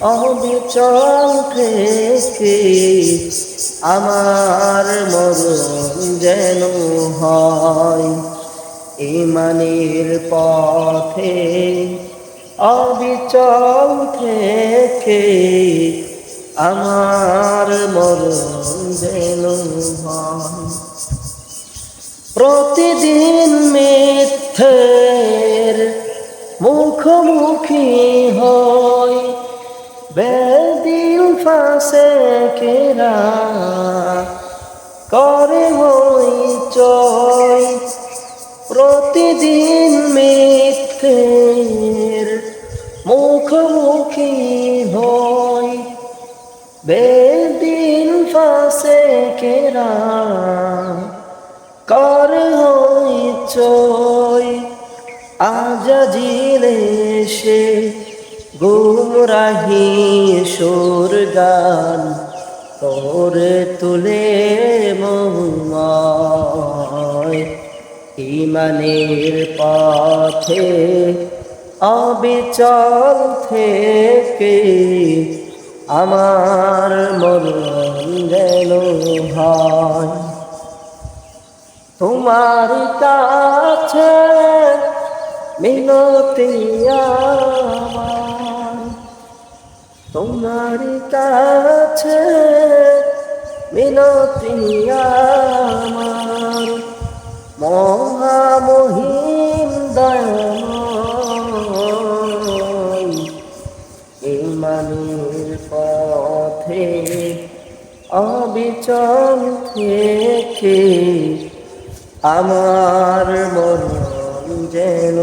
অবিচল থেকে আমার মরণ যেন হয়? ইমানের পথে অবিচল থেকে আমার মরণ যেন হয়? প্রতিদিন মিথ্যের মুখোমুখি হয় বেদিল ফাঁসে কেরা করে হই চয় প্রতিদিন মিথ্যের মুখোমুখি হয় বেদিন ফাঁসে কেরা কর হই চয় আজাজিলে সে গুমরাহি সুর গান তোরে তুলে মহুমায়। ইমানের পথে অবিচল থেকে আমার মরণ যেন হয়। তোমার কাছে মিনতি আমার তোমার কাছে মিনতি আমার মহামহিম দয়াময়। পথে অবিচল থেকে আমার মন যেন